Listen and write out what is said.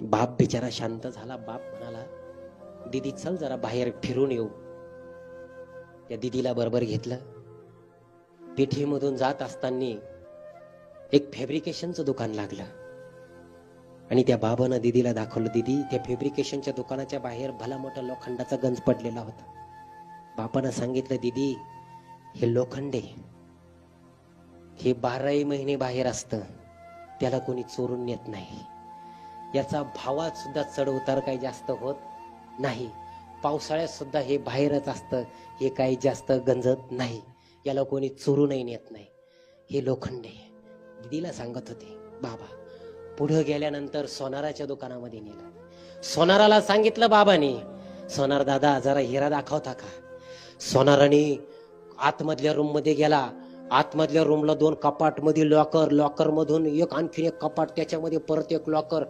बाप बिचारा शांत झाला. बाप म्हणाला दीदी चल जरा बाहेर फिरून येऊ. त्या दिदीला बरोबर घेतलं. पिठीमधून जात असताना एक फॅब्रिकेशनचं दुकान लागलं. आणि त्या बाबानं दिदीला दाखवलं दिदी त्या फॅब्रिकेशनच्या दुकानाच्या बाहेर भला मोठा लोखंडाचा गंज पडलेला होता. बापानं सांगितलं दिदी हे लोखंडे हे बाराही महिने बाहेर असतं. त्याला कोणी चोरून नेत नाही. याचा भावात सुद्धा चढ उतार काही जास्त होत नाही. पावसाळ्यात सुद्धा हे बाहेरच असतं हे काही जास्त गंजत नाही. याला कोणी चोरूनही नेत नाही. हे लोखंड आहे दिदीला सांगत होते बाबा पुढं गेल्यानंतर सोनाराच्या दुकानामध्ये नेलं. सोनाराला सांगितलं बाबाने सोनार दादा जरा हिरा दाखवता का? सोनाराने आतमधल्या रूममध्ये गेला. आतमधल्या रूमला दोन कपाटमध्ये लॉकर लॉकर मधून एक आणखीन एक कपाट त्याच्यामध्ये परत एक लॉकर